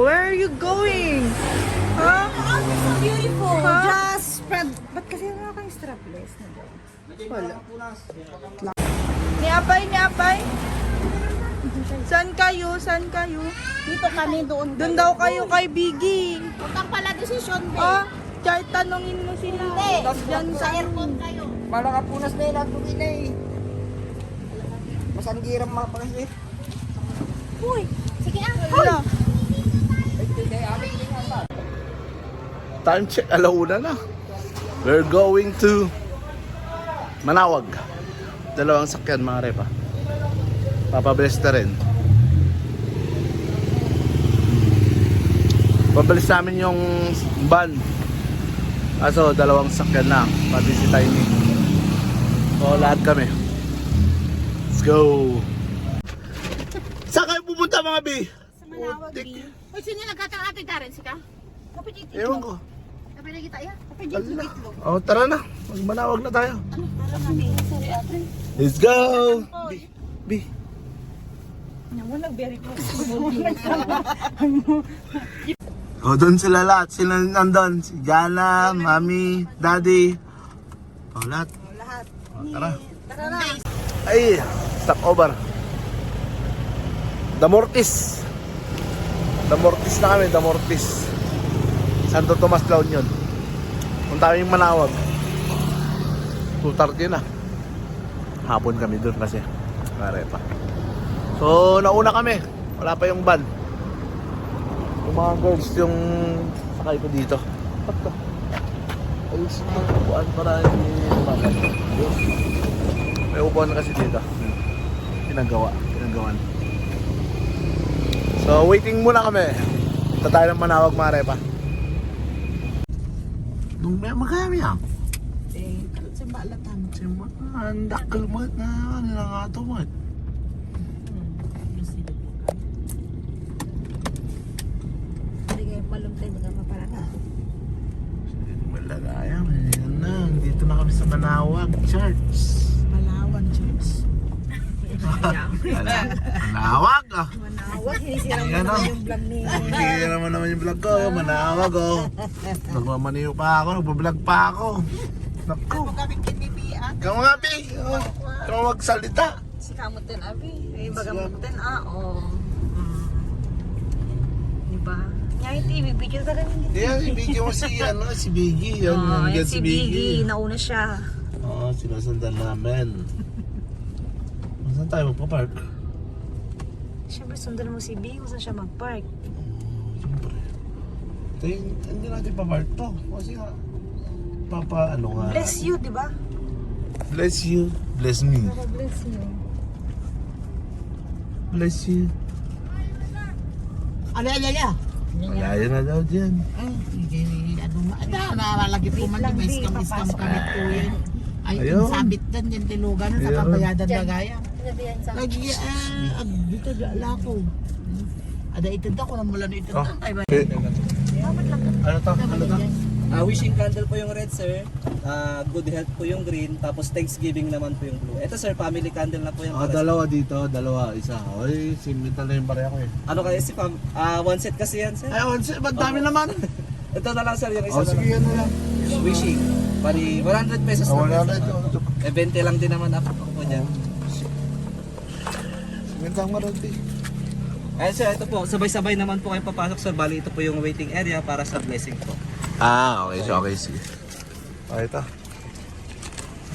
Where are you going? Huh? So beautiful. Huh? Just spread. Ba't kasi wala kang strapless na ba? Wala. Ni Apay, ni Apay. Saan kayo? Saan kayo? Dito kami doon. Doon daw kayo kay Biggie. Utang pala desisyon, be. Ah, char, tanungin mo sila. Hindi. Diyan Sa sa aircon kayo. Malakapunas na yun ang na eh. Masanggiram mga pangasit. Uy, sige ah. Wala. Time check, alauna na. We're going to Manawag. Dalawang sakyan mga repa. Papabilis na rin. Pabilis namin yung van. Aso, dalawang sakyan na. Pati si Tiny. So, lahat kami. Let's go! Saan kayo pupunta mga bi? Sa Manawag, Putik. B. Uy, sino nagkatang ate Karen, sika? Kapit itik. Ewan ko. Kapit na kita, ya. Kapit Ala. itik. Oh, tara na. Magmanawag na tayo. Ano? Para kami. Sorry, ate. Let's go! Bi. Bi. Naman, nag-very close. O, doon sila lahat. Sila nandun. Si Jana, Mami, Daddy. O, lahat. Lahat. O, tara. Tara na. Ay, stop over. The Mortis. The Mortis na kami, The Mortis. Santo Tomas La Union. Punta kami manawag. 2.30 na. Hapon kami doon kasi. Pare pa. So, nauna kami. Wala pa yung van. Yung mga girls, yung sakay ko dito. Ba't to? Ayos mga upuan para hindi lumakas. May upuan kasi dito. Pinagawa. Pinagawan. So, waiting muna kami. Punta tayo ng manawag mga repa. Nung may magkami ah. Eh, sa balatan. Siyempre, ang dakal mo na ano na nga ito mo. Malumtay, mga maparana. Malagaya, yan na. Dito na kami sa Manawag Church. Malawan, Church. Manawag ah. Manawag, hinisirang mo Ayan, naman oh. yung vlog ni... Hindi naman naman yung vlog ko. Manawag oh. Nagmamaniyo pa ako. Nagbablog pa ako. Naku. kami kinibian. Ikaw nga, Bi. Oh, Ikaw magsalita. Si Kamot din, Abi. Eh, bagamot din, ah, oo. Mm. Diba? Ngayon, video ka rin. Yan, si Biggie mo si, ano, si Biggie. Yan, nandiyan yan si Biggie. Nauna siya. Oo, sinasundan namin. Saan tayo magpa-park? Siyempre, sundan mo si Biggie kung saan siya mag-park. Siyempre. Tayo, hindi natin pa-park to. Kasi nga, papa, ano nga. Bless you, di ba? Bless you. Bless me. Para bless you. Bless you. Ano yan yan? Malaya na daw dyan. Ay, hindi, ano ada, nalalagit ko man, may Bi, scam, scam papasok kami po yan. Ay, Ayun. yung sabit dan, yung tilugan, sa Ayun. kabayadan na gaya. Sinabihan sa Lagi, ah, ah, dito, ala ko. Ada itanda ko na mula na itanda. Oh. Ay, ba? Ano to? Ano to? Ah, wishing candle po yung red, sir. Ah, good health po yung green. Tapos Thanksgiving naman po yung blue. Ito, sir, family candle na po yung Ah, para sa- dalawa dito, dalawa, isa. Oy, simental na yung pareha ko eh. Ano kasi si fam... Ah, one set kasi yan, sir. Ay, onse, ba't dami naman? Ito na lang, sir, yung isa Oh, na sige, lang. yan na lang. Wishing. Bali, 100 pesos Ah, lang. wala po, na sir. ito. Eh, 20 lang din naman ako po dyan. Simentang marunti. Ayun, sir, ito po. Sabay-sabay naman po kayo papasok, sir. Bali, ito po yung waiting area para sa blessing po. Ah, okay, so okay, sige. Okay, ito.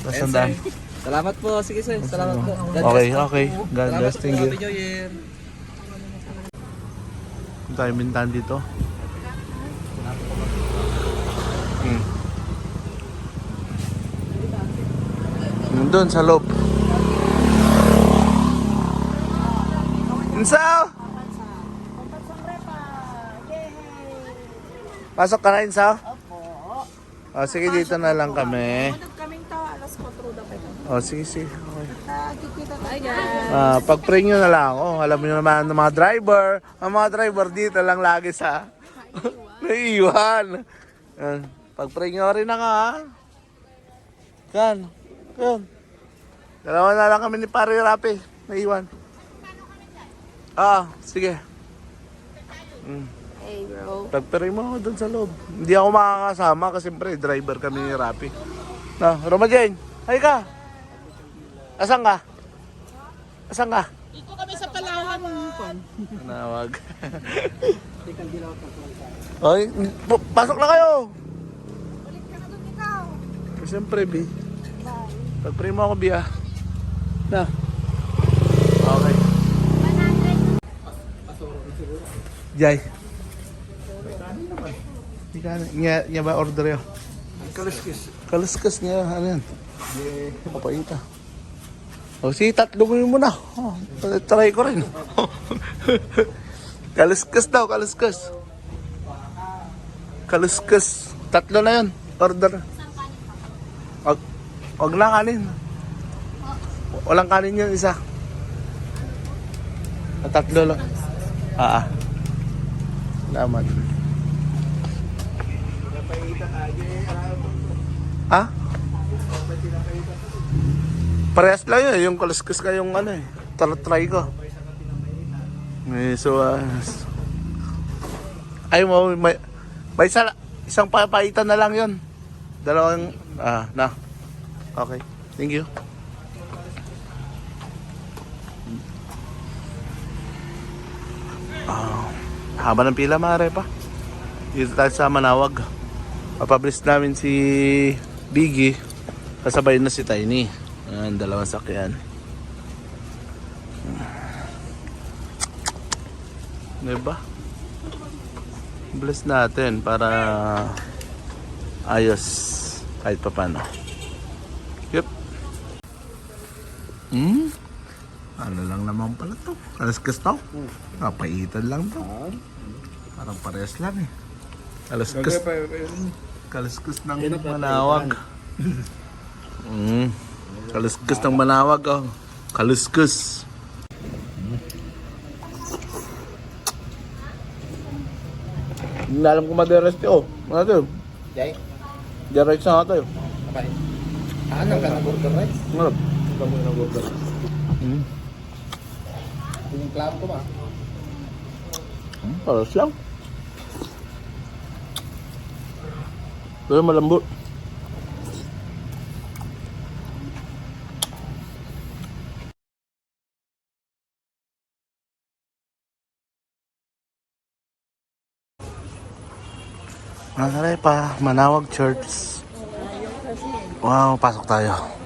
Tapos Ayun, sandaan. sir. Salamat po. Sige, sir. Salamat po. God Okay, bless po. okay. God Salamat bless, po. thank you. Happy New Year. Kung tayo mintahan dito. Hmm. Nandun sa loob. Insaw! Pasok ka na, Insaw? Opo. Oh, sige, dito na lang kami. kaming tawa, alas 4 daw kayo. Oh, sige, sige. Okay. Nakikita tayo, guys. Ah, pag-pray nyo na lang ako. Alam niyo naman ng mga driver. Ang mga driver dito lang lagi sa naiiwan. Yan. Pag-pray nyo rin na ka, ha? Yan. Yan. Dalawa na lang kami ni Pare Rapi. Naiwan. Ah, sige. Mm. Hey bro. Tagpiray mo ako doon sa loob. Hindi ako makakasama kasi siyempre driver kami ni Rapi. Na, Roma Jane, hay ka. Asan ka? Asan ka? Dito kami sa Palawan. Nawag. Ay, pu- pasok na kayo. Siyempre, Bi. Pag-pray mo ako, Bi, ah. Na. Okay. Jai. Ka na. Nga, nga ba order yun? Kaluskis. Kaluskis niya. Ano yan? Papaita. O, si tatlo mo muna. Oh, try ko rin. kaluskus daw, kaluskus. Kaluskus. Tatlo na yun. Order. Wag, wag na kanin. Walang kanin yung isa. Ah, Tatlo lang. Ah, ah. Salamat. Ah? Parehas lang yun. Yung kaluskus ka yung ano eh. Try ko. May so, ah, ay mo, may, may isa, isang papaitan na lang yun. Dalawang, ah, na. Okay. Thank you. Haba ng pila, mare pa. Dito tayo sa Manawag. Papublish namin si Biggie. Kasabay na si Tiny. Ayan, dalawang sakyan. Diba? Bless natin para ayos kahit pa paano. Yep. Hmm? Ano lang naman pala to? Kalaskas to? Kapaitan lang to. Parang parehas lang eh. Kalaskas. Kalaskas ng manawag. Mm. Kaluskus ng manawag oh. Kaluskus. Hindi na alam kung madirect oh. Ano to? Jay, Direct nga tayo. kapay. Ano ka na burger rice? Ano? Ito mo yung burger rice. Hmm. Yung club ko ba? Hmm, Paras lang. Pero malambot. Mga pa, Manawag Church. Wow, pasok tayo.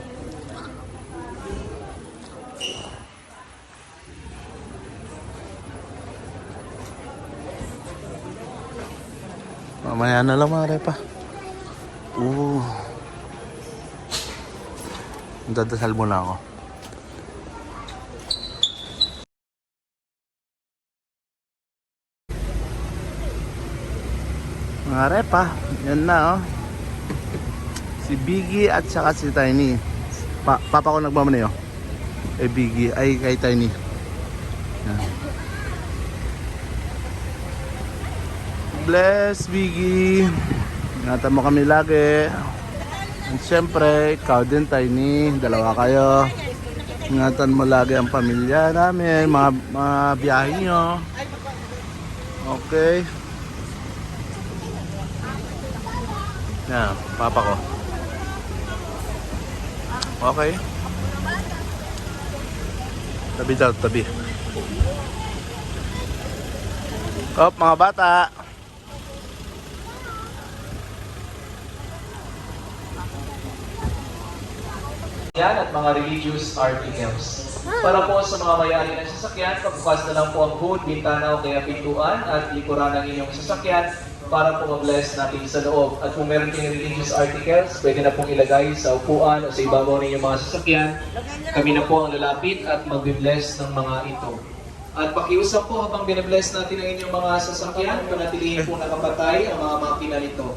Mamaya na lang mga pa. Oo. Dadasal muna ako. Mga repa, yan na oh. Si Biggie at saka si Tiny. Pa papa ko nagmamaneho. Eh Biggie, ay kay Tiny. Yan. Bless Biggie. Ingatan mo kami lagi. At syempre, ikaw din Tiny. Dalawa kayo. Ingatan mo lagi ang pamilya namin, mga, mga biyahe nyo. Okay. Yan, papa ko. Okay. Tabi daw, tabi. Op, mga bata. Yan at mga religious articles. Para po sa mga may-ari ng sasakyan, pagbukas na lang po ang hood, bintana o kaya pintuan at likuran ng inyong sasakyan para po mag-bless natin sa loob. At kung meron kayong religious articles, pwede na pong ilagay sa upuan o sa ibabaw ng inyong mga sasakyan. Kami na po ang lalapit at mag-bless ng mga ito. At pakiusap po habang binibless natin ang inyong mga sasakyan, panatilihin po nakapatay ang mga makina nito.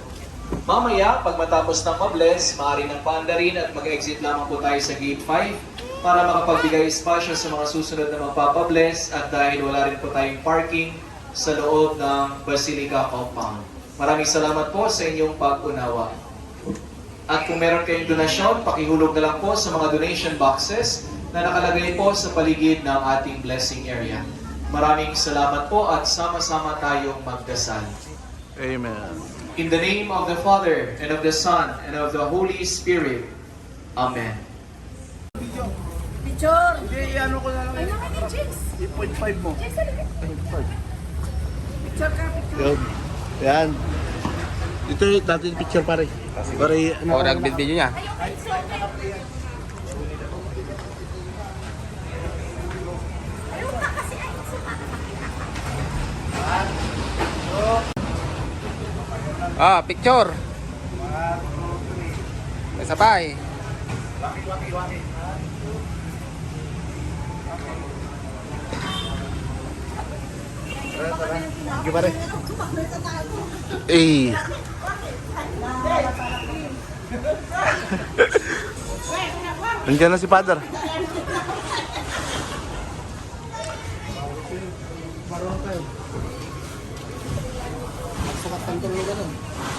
Mamaya, pag matapos ng mabless, maaari ng paanda rin at mag-exit lamang po tayo sa gate 5 para makapagbigay espasyo sa mga susunod na magpapabless at dahil wala rin po tayong parking sa loob ng Basilica Compound. Maraming salamat po sa inyong pag-unawa. At kung meron kayong donasyon, pakihulog na lang po sa mga donation boxes na nakalagay po sa paligid ng ating blessing area. Maraming salamat po at sama-sama tayong magdasal. Amen. In the name of the Father, and of the Son, and of the Holy Spirit. Amen. Hindi, ano ko na lang. Ay, 8.5 mo. 8.5. Yun. Yan. Ito yung natin picture pare. Pare, ano? O, nag-video niya. Ah, picture. May sabay. Sige pare. Eh. Nandiyan na si Father.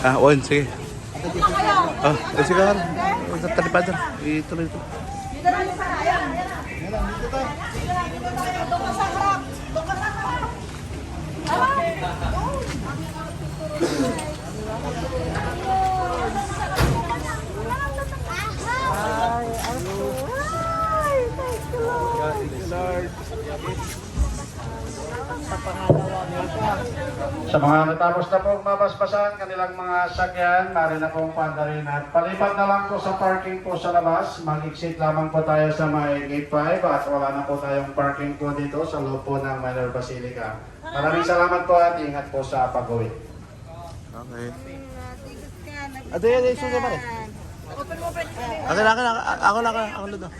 Ah, on, sige. Ah, eh, sige ka. Huwag ka Father. Ituloy ito. Sa mga natapos na pong mabasbasan kanilang mga sakyan, mari na pong pandarin at palipat na lang po sa parking po sa labas. Mag-exit lamang po tayo sa may gate 5 at wala na po tayong parking po dito sa loob po ng Minor Basilica. Maraming salamat po at ingat po sa pag-uwi. Okay. Ate, ate, suga pare. Akin, akin, akin, ako na, ako na, ako na daw.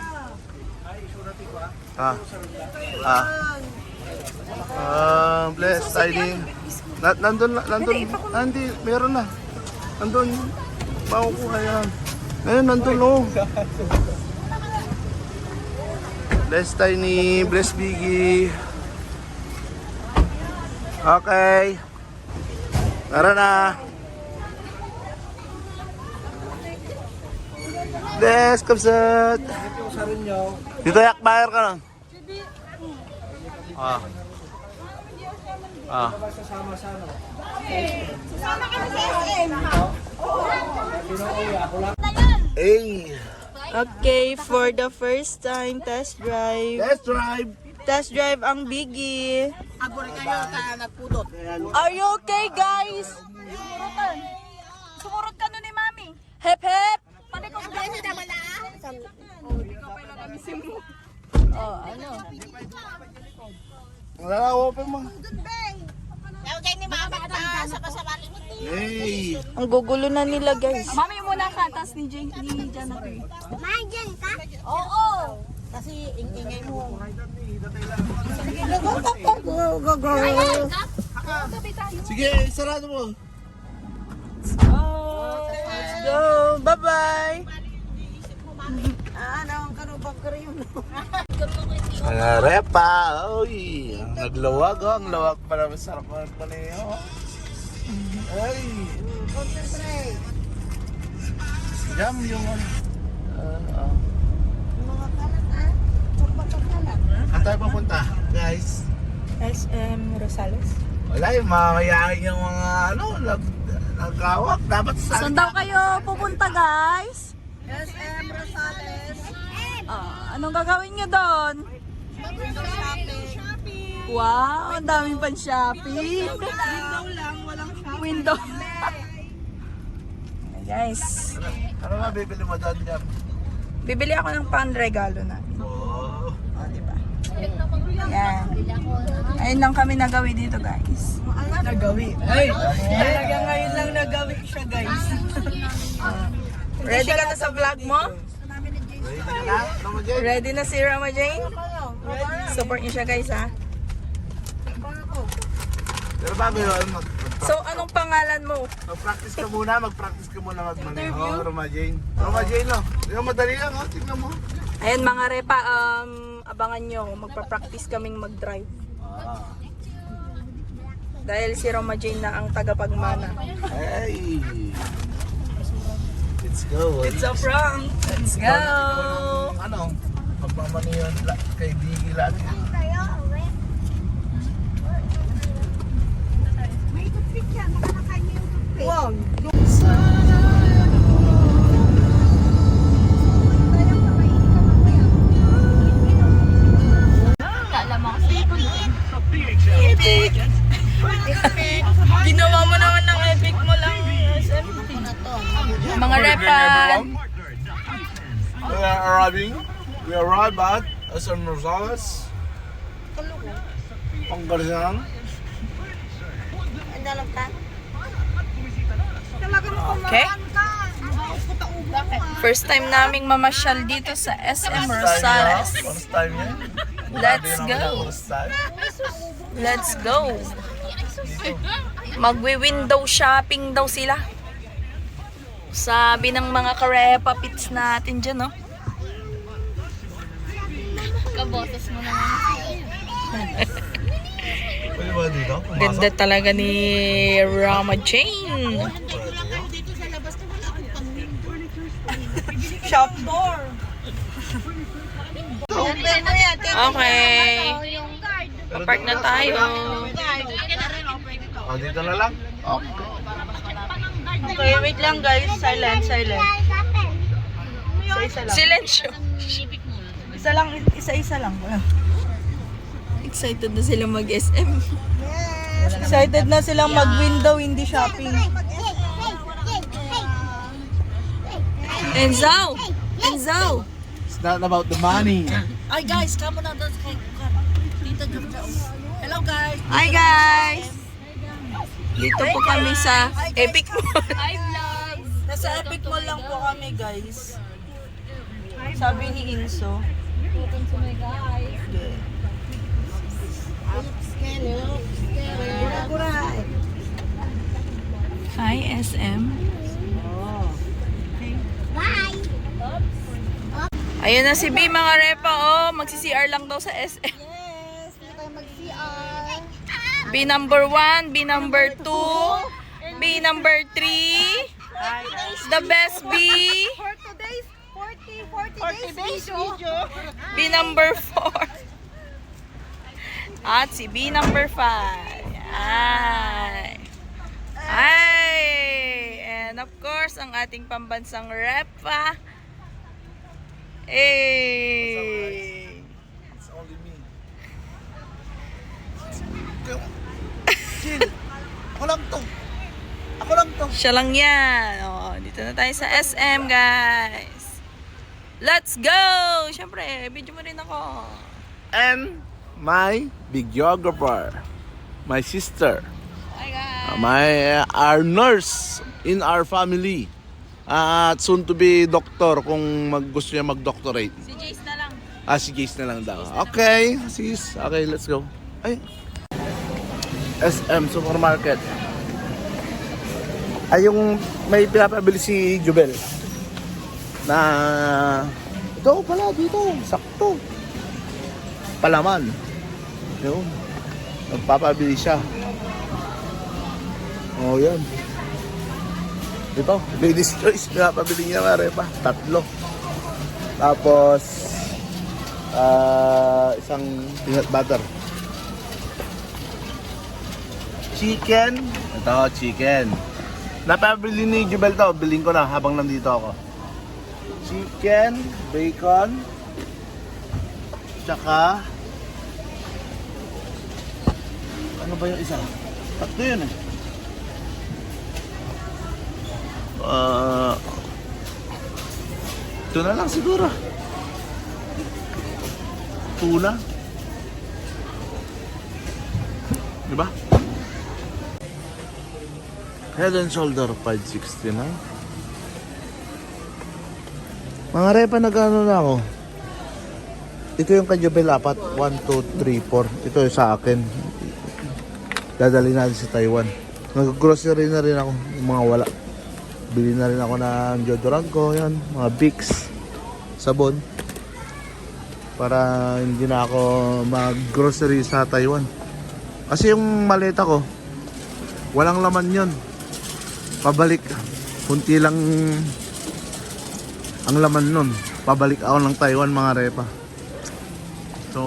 Ah. Ah. Ah, bless, tiny. Na, nandun, na- nandun, nandi, meron na. Nandun, makukuha yan. Ngayon, nandun, oh. Bless, tiny, bless, biggie. Okay. Tara na. Bless, kapsat. Dito yak bayar ka lang. Ah. Ah. Hey, Okay, for the first time, test drive. let's drive. Test drive ang Biggie. Are you okay, guys? Sumurutan. Sumurot ka nun ni Mami. Hep, hep. Panikot ka. Oh, ano? Wala, open mo. Hey. Ang gugulo na nila, guys. Mami muna ka, tas ni Jane, ni Jonathan. Sige, sarado mo. Let's go. Bye-bye. Mga repa, oy. Ang nagluwag, oh. Ang lawag pala. Masarap mo pa niyo. Ay. Jam yung ano. Uh, uh. Saan tayo papunta, guys? SM Rosales. Wala yung mamayahin yung mga ano, nag, nagkawak. Dapat sa Saan daw kayo pupunta, guys? SM Rosales. Ah, anong gagawin nyo doon? Wow, ang daming pan shopping. Window lang, walang shopping. Window. Guys, Ano nga bibili mo doon, Jam? bibili ako ng pan-regalo natin. Oh. O, diba? Yan. Ayun lang kami nagawi dito, guys. Nagawi? Ay! Talaga ngayon lang nagawi siya, guys. Ready ka na sa vlog mo? Ready na? Si Rama Jane? Support niyo siya, guys, ha? Pero bago yun, mag, So, anong pangalan mo? mag-practice ka muna, mag-practice ka muna magmaneho. Roma Jane. Roma Jane, no? Yung madali lang, oh. Tingnan mo. Ayan, mga repa, um, abangan nyo. Magpa-practice kaming mag-drive. Dahil si Roma Jane na ang tagapagmana. Hey! Let's go. It's a prank. Let's go. Ano? Pagmamani yun kay Diggy lagi. May tupik yan. Makalakay niyo yung tupik. Huwag. Ginawa mo na mga repan. We are arriving. We arrive at SM Rosales. Pangasinan. Okay. First time naming mamasyal dito sa SM Rosales. First time yan. Let's go. Let's go. Magwi-window shopping daw sila. Sabi ng mga karepa pits natin dyan, no? Kaboses mo naman. Pwede ba dito? Pumasok? Ganda talaga ni Rama Jane. Shop door. Okay. Park na tayo. Oh, dito na lang. Okay, wait lang guys. Silent, silent. Isa-isa lang. Silensyo. Isa lang, isa-isa lang. Excited na sila mag-SM. Excited na silang mag-window, hindi shopping. Enzo! Enzo! It's not about the money. Ay guys, kamo na doon kay Tita Hello guys! Hi guys! Dito po kami sa Epic Mall. Hi, vlogs! Nasa Epic Mall lang po kami guys. Sabi ni Inso. Welcome to my guys. Hi SM. Ayun na si B mga repa oh. Magsi-CR lang daw sa SM. B number 1, B number 2, B number 3. The best B. For today's 40, 40, days, video. B number 4. At si B number 5. Ay. Ay. And of course, ang ating pambansang repa. Eh. It's only me. Ako lang to. Ako lang to. Siya lang yan. Oh, dito na tayo sa SM, guys. Let's go! Siyempre, video mo rin ako. And my videographer. My sister. Hi, guys. Uh, my uh, our nurse in our family. At soon to be doctor kung mag, gusto niya mag-doctorate. Si Jace na lang. Ah, si Jace na lang daw. Okay, sis. Okay, let's go. Ay. SM Supermarket. Ay, yung may pinapabili si Jubel. Na ito pala dito, sakto. Palaman. Yun. Nagpapabili siya. Oh, yan. Ito, ladies choice. Pinapabili niya mare pa. Tatlo. Tapos, ah isang peanut butter. Chicken. Ito, chicken. Napabili ni Jubel to. Bilhin ko na habang nandito ako. Chicken, bacon, tsaka ano ba yung isa? Tatlo yun eh. Ah, ito na lang siguro. Tuna. Diba? Head and shoulder 569. Mga repa nagano na ako. Ito yung kajabel apat. 1, 2, 3, 4. Ito yung sa akin. Dadali natin sa Taiwan. Nag-grocery na rin ako. Yung mga wala. Bili na rin ako ng deodorant ko. Yan. Mga Vicks. Sabon. Para hindi na ako mag-grocery sa Taiwan. Kasi yung maleta ko, walang laman yon. Pabalik. Kunti lang ang laman nun. Pabalik ako ng Taiwan mga repa. So,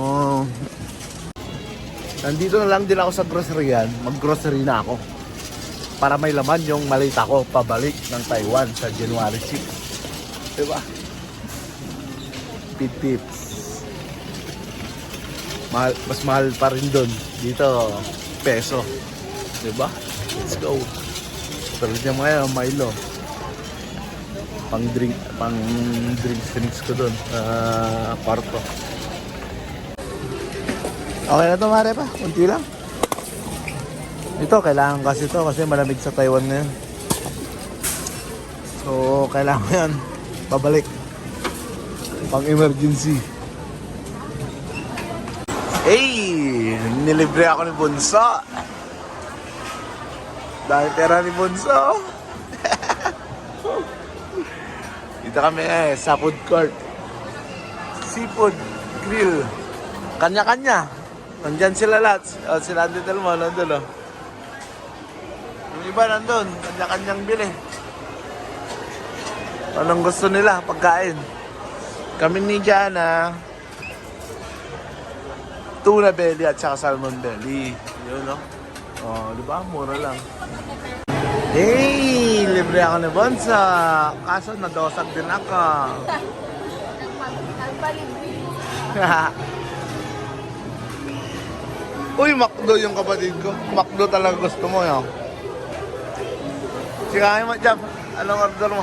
nandito na lang din ako sa grocery yan. Mag-grocery na ako. para may laman yung malita ko pabalik ng Taiwan sa January 6. Diba? Pit tips. Mahal, mas mahal pa rin doon. Dito, peso. Diba? Let's go. Tulad niya mga yan, Milo. Pang drink, pang drinks drinks ko doon. Uh, kwarto. Okay na to, Mare pa. Kunti lang. Ito, kailangan kasi to kasi malamig sa Taiwan ngayon. So, kailangan yan. Pabalik. Pang emergency. Hey! Nilibre ako ni Bunso. Dahil pera ni Bunso. Dito kami eh, sa food court. Seafood grill. Kanya-kanya. Nandyan sila lahat. O, sila Andy Telmo, nandun o. Yung iba nandun, kanya-kanyang bili. Anong gusto nila, pagkain. Kami ni Jana, tuna belly at saka salmon belly. Yun, no? Oh, di ba? Mura lang. Hey! Libre ako ni Bonsa. Kaso nadosag din ako. Uy, McDo yung kapatid ko. McDo talaga gusto mo, yun. Sikahin mo, Jam. Anong order mo?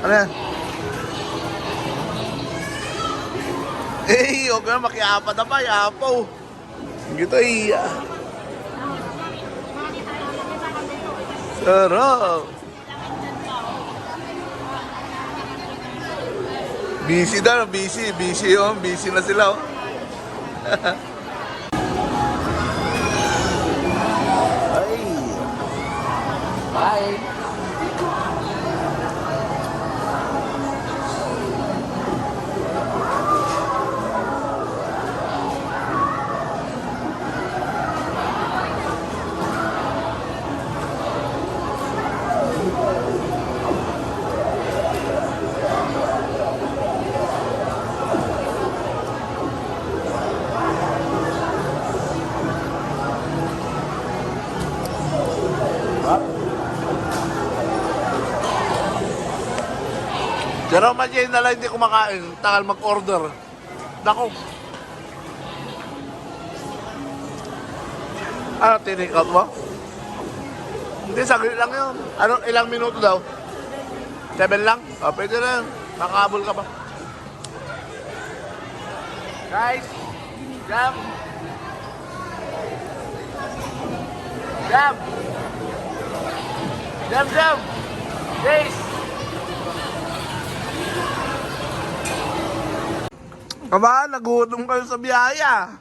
Ano yan? Eh, okay na makiapat na pa, yapaw. Gito iya. Sarap. Busy daw, busy, busy oh, busy na sila oh. Ay. Bye. Pero Jay na lang hindi kumakain. Takal mag-order. Dako. Ano, tinake out mo? Hindi, saglit lang yun. Ano, ilang minuto daw? Seven lang? O, pwede na yun. Nakakabol ka pa. Guys, jam. Jam. Jam, jam. Guys. Aba, nagutom kayo sa biyaya.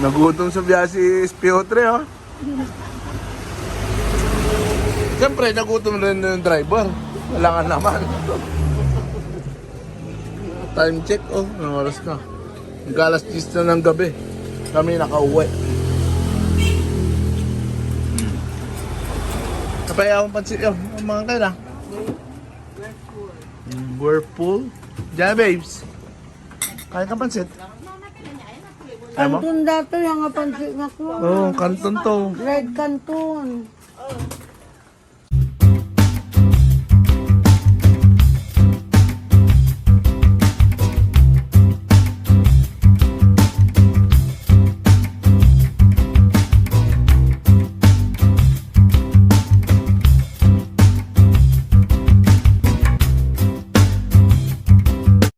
Nagutom sa biya si Spiotre, oh. Siyempre, nagutom rin yung driver. Wala nga naman. Time check, oh. Anong oras na? Galas 10 na ng gabi. Kami nakauwi. Hmm. Kapay akong pansit yun. Ang mga kaila. Whirlpool. Diyan, babes. Kaya ka pansit? Mo? Kanton dato yung pansit nga ko. Oo, oh, kanton to. Red Canton.